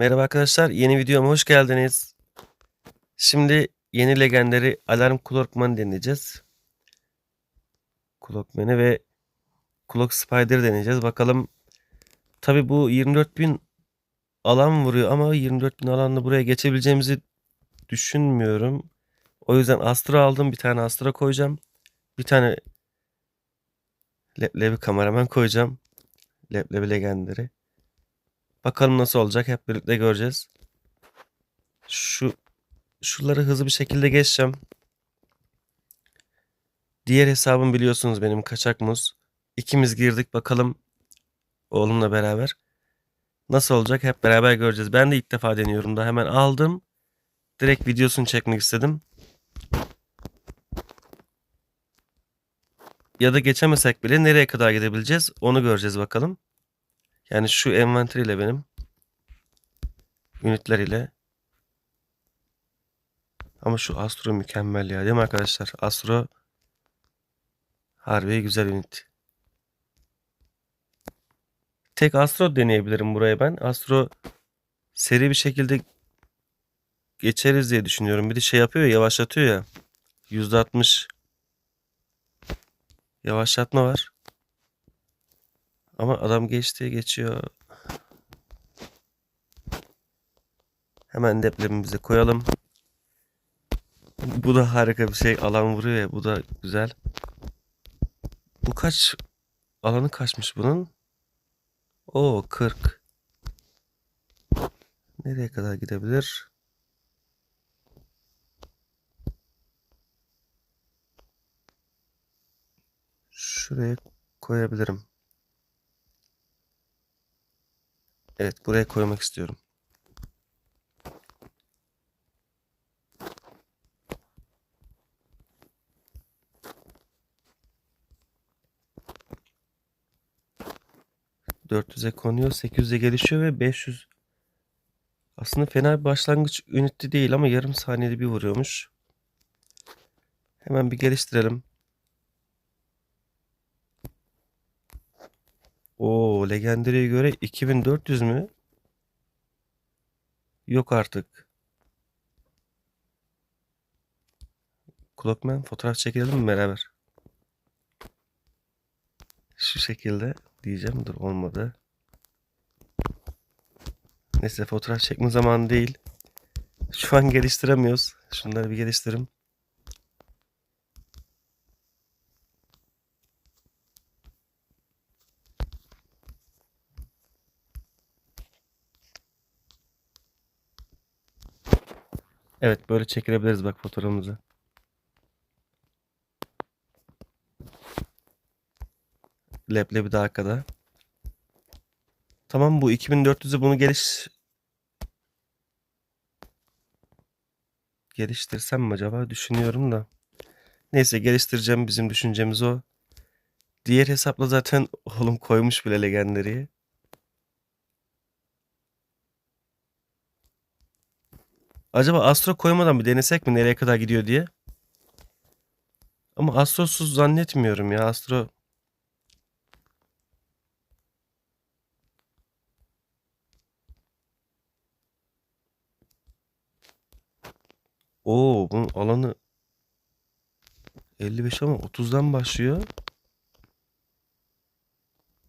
Merhaba arkadaşlar, yeni videoma hoş geldiniz. Şimdi yeni legendleri Alarm Clockman deneyeceğiz. Clockman'ı ve Clock Spider'ı deneyeceğiz. Bakalım. Tabi bu 24.000 alan vuruyor ama 24.000 alanla buraya geçebileceğimizi düşünmüyorum. O yüzden Astra aldım. Bir tane Astra koyacağım. Bir tane Leblebi kameraman koyacağım. Leblebi legendleri. Bakalım nasıl olacak hep birlikte göreceğiz. Şu şunları hızlı bir şekilde geçeceğim. Diğer hesabım biliyorsunuz benim kaçak muz. İkimiz girdik bakalım oğlumla beraber. Nasıl olacak hep beraber göreceğiz. Ben de ilk defa deniyorum da hemen aldım. Direkt videosunu çekmek istedim. Ya da geçemesek bile nereye kadar gidebileceğiz onu göreceğiz bakalım. Yani şu envanter ile benim ünitler ile ama şu Astro mükemmel ya değil mi arkadaşlar? Astro harbi güzel ünit. Tek Astro deneyebilirim buraya ben. Astro seri bir şekilde geçeriz diye düşünüyorum. Bir de şey yapıyor ya yavaşlatıyor ya. %60 yavaşlatma var. Ama adam geçti geçiyor. Hemen depremimizi koyalım. Bu da harika bir şey. Alan vuruyor ya. Bu da güzel. Bu kaç? Alanı kaçmış bunun? O 40. Nereye kadar gidebilir? Şuraya koyabilirim. Evet buraya koymak istiyorum. ...400'e konuyor, 800'e gelişiyor ve 500... Aslında fena bir başlangıç üniti değil ama yarım saniyede bir vuruyormuş. Hemen bir geliştirelim. O Legendary'e göre 2400 mü? Yok artık. Clockman fotoğraf çekelim mi beraber? Şu şekilde diyeceğim. Dur olmadı. Neyse fotoğraf çekme zamanı değil. Şu an geliştiremiyoruz. Şunları bir geliştirim. Evet böyle çekilebiliriz bak fotoğrafımızı. Leblebi de arkada. Tamam bu 2400'ü bunu geliş geliştirsem mi acaba düşünüyorum da. Neyse geliştireceğim bizim düşüncemiz o. Diğer hesapla zaten oğlum koymuş bile legendariyi. Acaba Astro koymadan bir denesek mi nereye kadar gidiyor diye. Ama Astrosuz zannetmiyorum ya Astro. Oo bunun alanı 55 ama 30'dan başlıyor.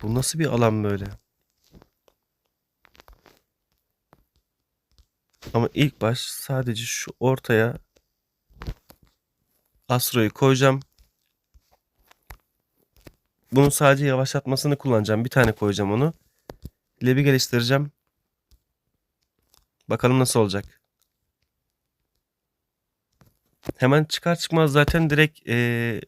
Bu nasıl bir alan böyle? Ama ilk baş sadece şu ortaya Astro'yu koyacağım. Bunun sadece yavaşlatmasını kullanacağım. Bir tane koyacağım onu. Lebi geliştireceğim. Bakalım nasıl olacak. Hemen çıkar çıkmaz zaten direkt ee,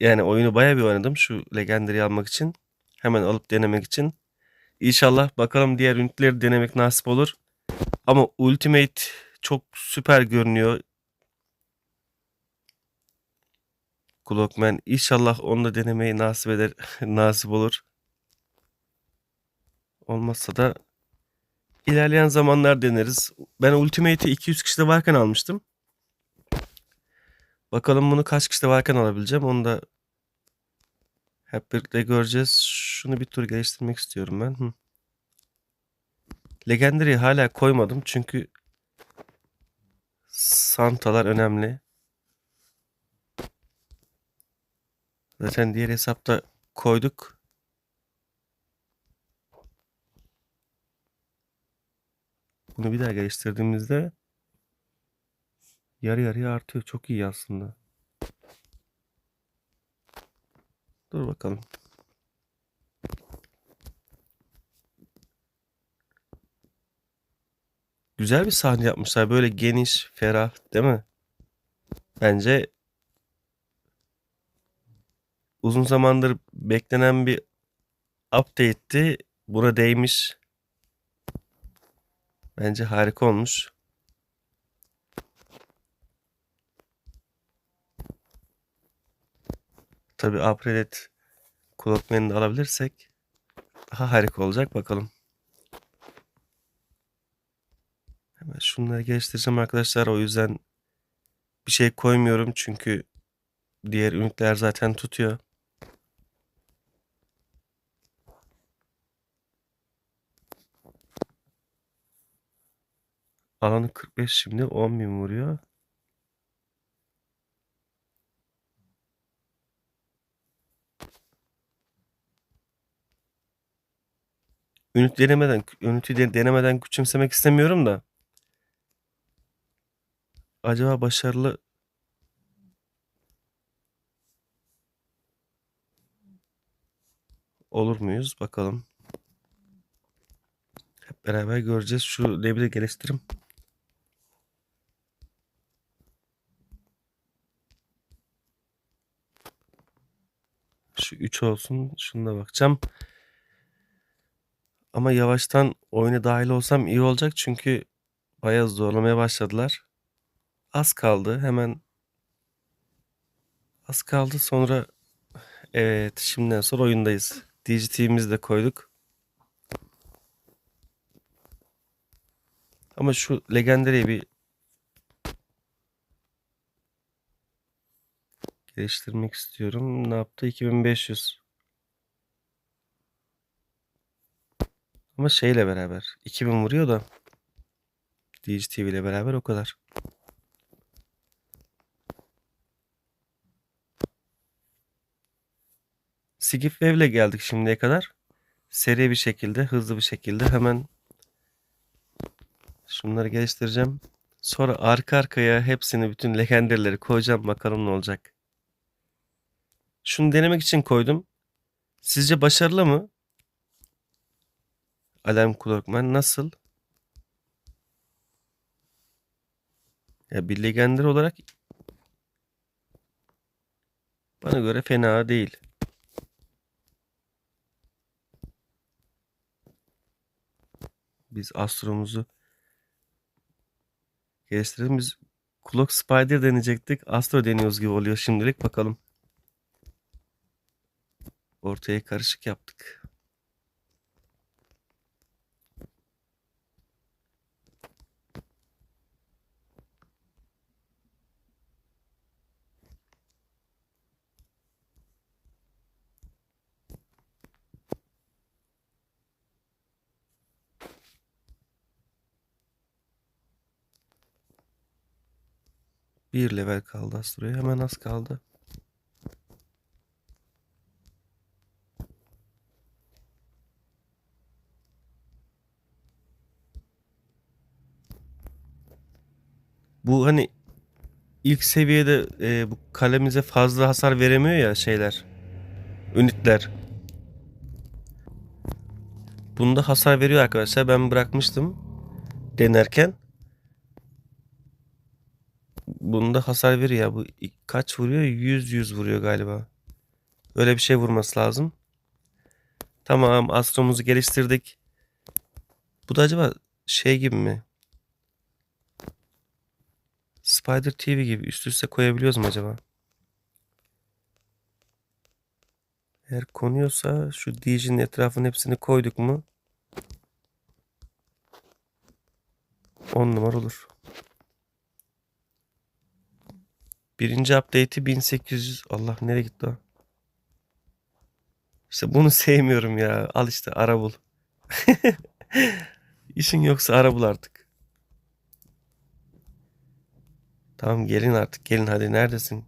yani oyunu baya bir oynadım şu Legendary'i almak için. Hemen alıp denemek için. İnşallah bakalım diğer ünitleri denemek nasip olur. Ama Ultimate çok süper görünüyor. Clockman inşallah onu da denemeyi nasip eder, nasip olur. Olmazsa da ilerleyen zamanlar deneriz. Ben Ultimate'i 200 kişide varken almıştım. Bakalım bunu kaç kişide varken alabileceğim. Onu da hep birlikte göreceğiz. Şunu bir tur geliştirmek istiyorum ben. Hı. Legendary'i hala koymadım çünkü Santalar önemli. Zaten diğer hesapta koyduk. Bunu bir daha geliştirdiğimizde yarı yarıya artıyor. Çok iyi aslında. Dur bakalım. Güzel bir sahne yapmışlar. Böyle geniş, ferah, değil mi? Bence uzun zamandır beklenen bir update'ti. Buna değmiş. Bence harika olmuş. Tabii upgrade Clockman'i de alabilirsek daha harika olacak. Bakalım. Hemen şunları geliştireceğim arkadaşlar. O yüzden bir şey koymuyorum çünkü diğer ünitler zaten tutuyor. Alanı 45 şimdi 10.000 vuruyor. Ünit denemeden, ünitü de- denemeden küçümsemek istemiyorum da. Acaba başarılı olur muyuz? Bakalım. Hep beraber göreceğiz. Şu lebri geliştirim. Şu 3 olsun. Şuna bakacağım. Ama yavaştan oyuna dahil olsam iyi olacak çünkü bayağı zorlamaya başladılar. Az kaldı. Hemen az kaldı. Sonra evet şimdiden sonra oyundayız. DGT'mizi de koyduk. Ama şu Legendary'i bir geliştirmek istiyorum. Ne yaptı? 2500. Ama şeyle beraber. 2000 vuruyor da. DGTV ile beraber o kadar. Skip Wave ile geldik şimdiye kadar. Seri bir şekilde, hızlı bir şekilde hemen şunları geliştireceğim. Sonra arka arkaya hepsini, bütün legendary'leri koyacağım. Bakalım ne olacak. Şunu denemek için koydum. Sizce başarılı mı? Alarm Clockman nasıl? Ya bir legender olarak bana göre fena değil. Biz Astro'muzu geliştirelim. Biz Clock Spider deneyecektik. Astro deniyoruz gibi oluyor şimdilik. Bakalım. Ortaya karışık yaptık. Bir level kaldı Astro'ya. Hemen az kaldı. Bu hani ilk seviyede e, bu kalemize fazla hasar veremiyor ya şeyler. Ünitler. Bunda hasar veriyor arkadaşlar. Ben bırakmıştım denerken. Bunda hasar veriyor ya. Bu kaç vuruyor? 100 100 vuruyor galiba. Öyle bir şey vurması lazım. Tamam, Astro'muzu geliştirdik. Bu da acaba şey gibi mi? Spider TV gibi üst üste koyabiliyoruz mu acaba? Eğer konuyorsa şu DJ'nin etrafının hepsini koyduk mu? 10 numara olur. Birinci update'i 1800. Allah nereye gitti o? İşte bunu sevmiyorum ya. Al işte ara bul. İşin yoksa ara bul artık. Tamam gelin artık gelin hadi neredesin?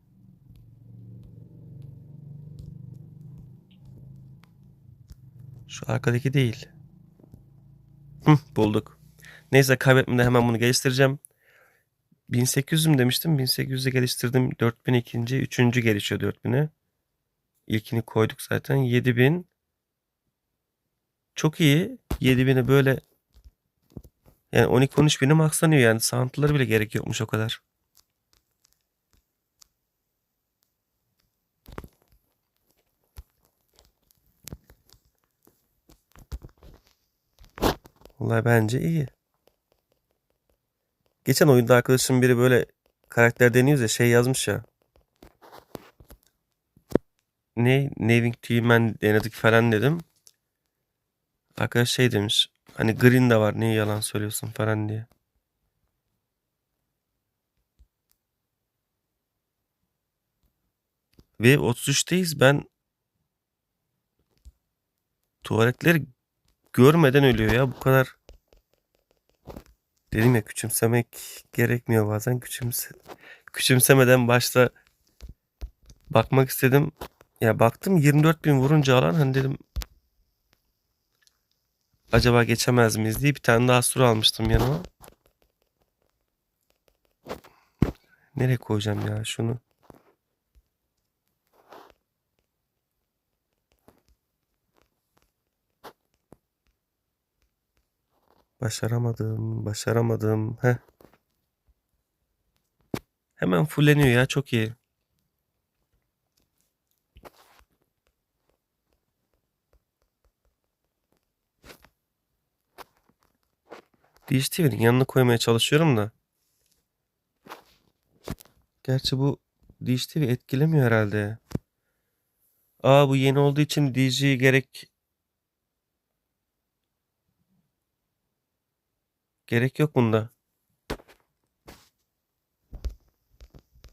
Şu arkadaki değil. Hı, bulduk. Neyse kaybetmeden hemen bunu geliştireceğim. 1800 mü demiştim? 1800'e geliştirdim. 4000 ikinci. Üçüncü gelişiyor 4000'e. İlkini koyduk zaten. 7000. Çok iyi. 7000'e böyle yani 12-13 bine maxlanıyor yani. Soundları bile gerek yokmuş o kadar. Vallahi bence iyi. Geçen oyunda arkadaşım biri böyle karakter deniyoruz ya şey yazmış ya. Ne? Naving Team'en denedik falan dedim. Arkadaş şey demiş. Hani Green de var niye yalan söylüyorsun falan diye. Ve 33'teyiz ben tuvaletleri görmeden ölüyor ya bu kadar. Dedim ya küçümsemek gerekmiyor bazen küçümse küçümsemeden başta bakmak istedim. Ya baktım 24 bin vurunca alan hani dedim acaba geçemez miyiz diye bir tane daha sur almıştım yanıma. Nereye koyacağım ya şunu? Başaramadım, başaramadım. Heh. Hemen fulleniyor ya çok iyi. DHTV'nin yanına koymaya çalışıyorum da. Gerçi bu DHTV etkilemiyor herhalde. Aa bu yeni olduğu için DJ gerek gerek yok bunda.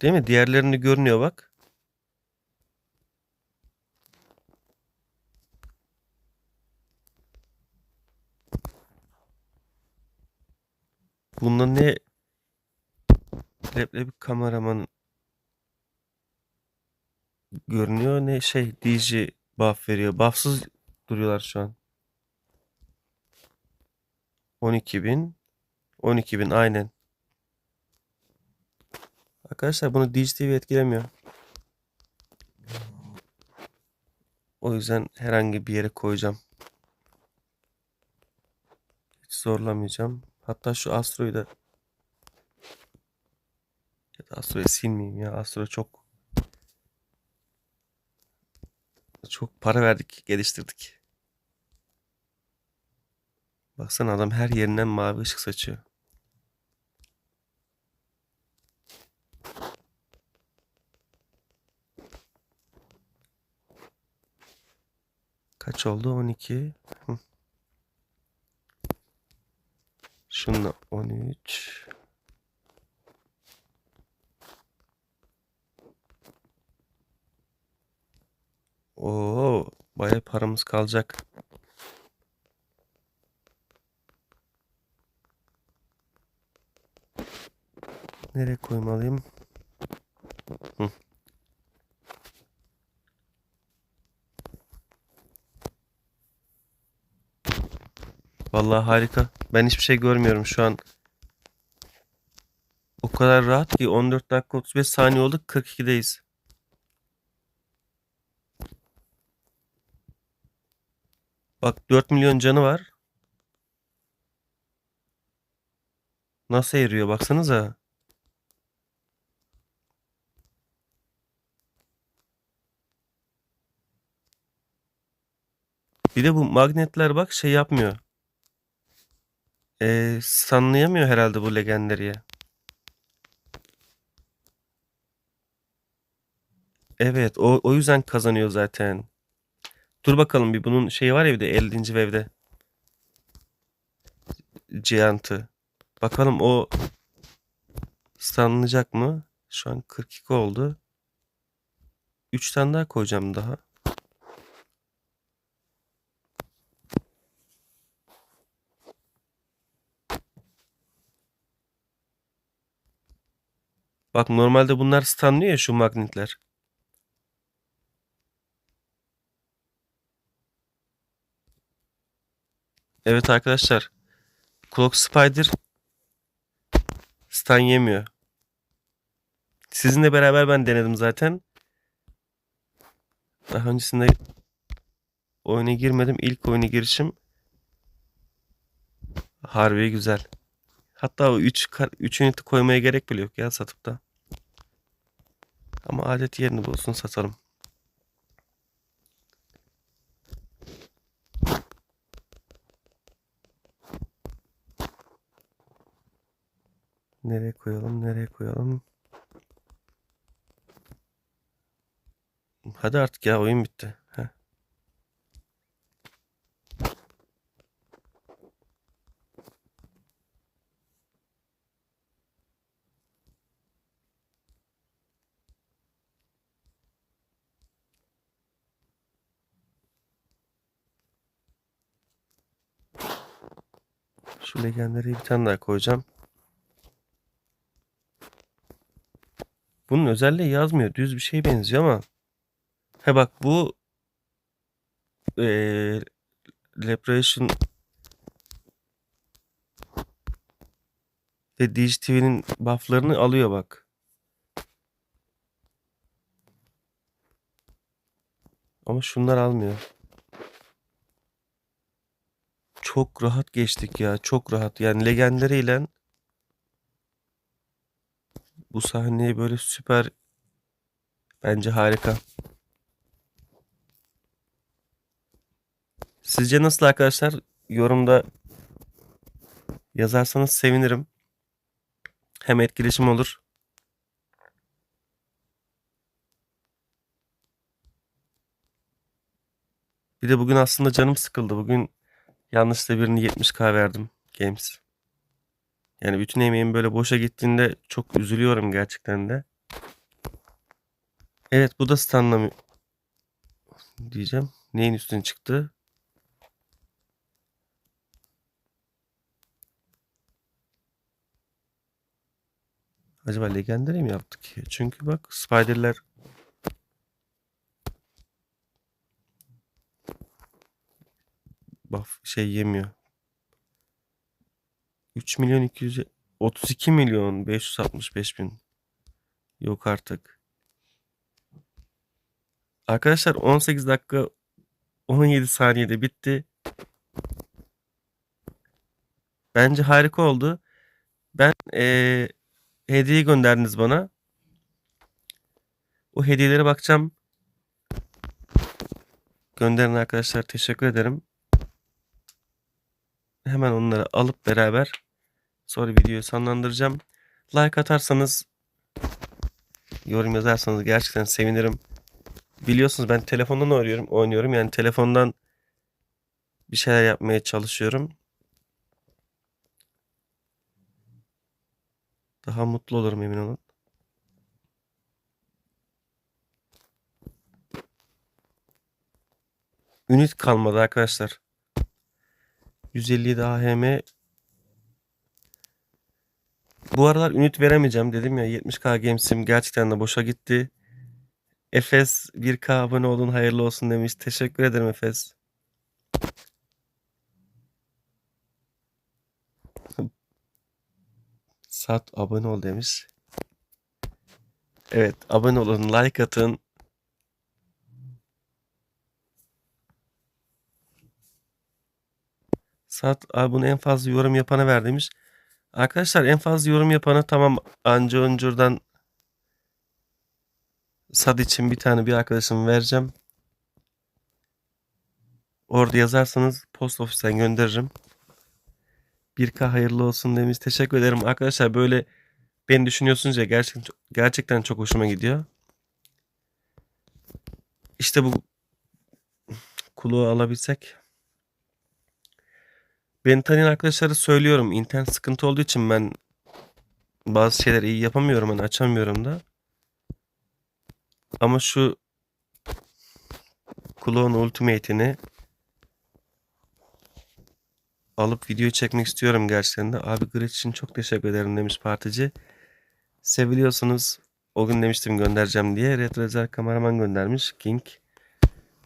Değil mi? Diğerlerini görünüyor bak. Bunda ne leblebi kameraman görünüyor ne şey DJ buff veriyor. Buffsız duruyorlar şu an. 12.000 12.000 aynen. Arkadaşlar bunu DigiTV etkilemiyor. O yüzden herhangi bir yere koyacağım. Hiç zorlamayacağım. Hatta şu Astro'yu da ya da Astro'yu silmeyeyim ya. Astro çok çok para verdik, geliştirdik. Baksana adam her yerinden mavi ışık saçıyor. Kaç oldu? 12. Hı. Şununla 13. Oo, bayağı paramız kalacak. Nereye koymalıyım? Vallahi harika. Ben hiçbir şey görmüyorum şu an. O kadar rahat ki 14 dakika 35 saniye oldu 42'deyiz. Bak 4 milyon canı var. Nasıl eriyor baksanıza. Bir de bu magnetler bak şey yapmıyor. Ee, sanlayamıyor herhalde bu legendariye. Evet o, o yüzden kazanıyor zaten. Dur bakalım bir bunun şeyi var ya bir de 50. wevde. Giant'ı. Bakalım o stunlayacak mı? Şu an 42 oldu. 3 tane daha koyacağım daha. Bak normalde bunlar stunlıyor ya şu magnetler. Evet arkadaşlar. Clock Spider stun yemiyor. Sizinle beraber ben denedim zaten. Daha öncesinde oyuna girmedim. İlk oyuna girişim harbi güzel. Hatta o 3 3 ünite koymaya gerek bile yok ya satıp da. Ama adet yerini bulsun satalım. Nereye koyalım? Nereye koyalım? Hadi artık ya oyun bitti. Heh. Şu legendleri bir tane daha koyacağım. Bunun özelliği yazmıyor. Düz bir şeye benziyor ama. He bak bu ee, Leprechaun ve DigiTV'nin bufflarını alıyor bak. Ama şunlar almıyor. Çok rahat geçtik ya. Çok rahat. Yani legendleriyle bu sahneyi böyle süper bence harika. Sizce nasıl arkadaşlar? Yorumda yazarsanız sevinirim. Hem etkileşim olur. Bir de bugün aslında canım sıkıldı. Bugün yanlışlıkla birini 70k verdim Games. Yani bütün emeğim böyle boşa gittiğinde çok üzülüyorum gerçekten de. Evet bu da stunlamıyor. Diyeceğim. Neyin üstüne çıktı? Acaba legendary mi yaptık? Çünkü bak spiderler buff şey yemiyor. 3 milyon 200 32 milyon 565 bin. Yok artık. Arkadaşlar 18 dakika 17 saniyede bitti. Bence harika oldu. Ben ee, hediye gönderdiniz bana. O hediyelere bakacağım. Gönderin arkadaşlar teşekkür ederim. Hemen onları alıp beraber sonra videoyu sonlandıracağım. Like atarsanız yorum yazarsanız gerçekten sevinirim. Biliyorsunuz ben telefondan oynuyorum, oynuyorum. Yani telefondan bir şeyler yapmaya çalışıyorum. Daha mutlu olurum emin olun. Ünit kalmadı arkadaşlar. 157 AHM bu aralar ünit veremeyeceğim dedim ya 70k Games'im gerçekten de boşa gitti. Efes 1k abone olun hayırlı olsun demiş. Teşekkür ederim Efes. Sat abone ol demiş. Evet abone olun like atın. Sat abi bunu en fazla yorum yapana ver demiş. Arkadaşlar en fazla yorum yapana tamam anca öncürden sad için bir tane bir arkadaşım vereceğim. Orada yazarsanız post ofisten gönderirim. 1K hayırlı olsun demiş. Teşekkür ederim. Arkadaşlar böyle beni düşünüyorsunuz ya gerçekten, gerçekten çok hoşuma gidiyor. İşte bu kulağı alabilsek. Beni tanıyan arkadaşlara söylüyorum. İnternet sıkıntı olduğu için ben bazı şeyleri iyi yapamıyorum. Hani açamıyorum da. Ama şu Clone Ultimate'ini alıp video çekmek istiyorum gerçekten de. Abi Gretch için çok teşekkür ederim demiş partici. Seviliyorsunuz. O gün demiştim göndereceğim diye. Retro özel kameraman göndermiş. King.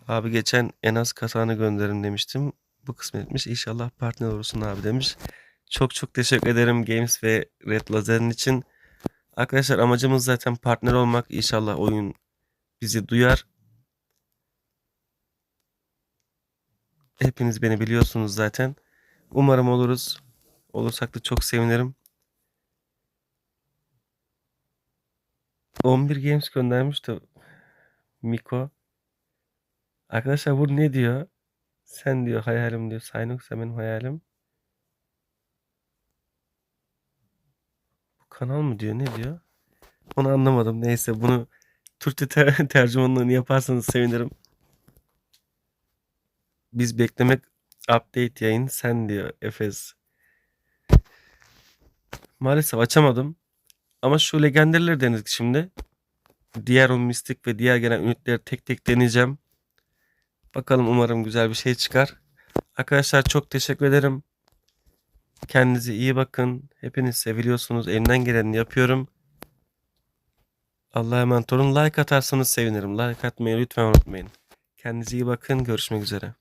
Abi geçen en az kasanı gönderin demiştim. Bu kısmetmiş. İnşallah partner olursun abi demiş. Çok çok teşekkür ederim Games ve Red Lazer'in için. Arkadaşlar amacımız zaten partner olmak. İnşallah oyun bizi duyar. Hepiniz beni biliyorsunuz zaten. Umarım oluruz. Olursak da çok sevinirim. 11 Games göndermiş de Miko. Arkadaşlar bu ne diyor? Sen diyor hayalim diyor. Saynox benim hayalim. Bu kanal mı diyor? Ne diyor? Onu anlamadım. Neyse bunu Türkçe ter- tercümanlığını yaparsanız sevinirim. Biz beklemek update yayın sen diyor Efes. Maalesef açamadım. Ama şu legenderleri denedik şimdi. Diğer o mistik ve diğer gelen ünitleri tek tek deneyeceğim. Bakalım umarım güzel bir şey çıkar. Arkadaşlar çok teşekkür ederim. Kendinize iyi bakın. Hepiniz seviliyorsunuz. Elimden geleni yapıyorum. Allah'a emanet olun. Like atarsanız sevinirim. Like atmayı lütfen unutmayın. Kendinize iyi bakın. Görüşmek üzere.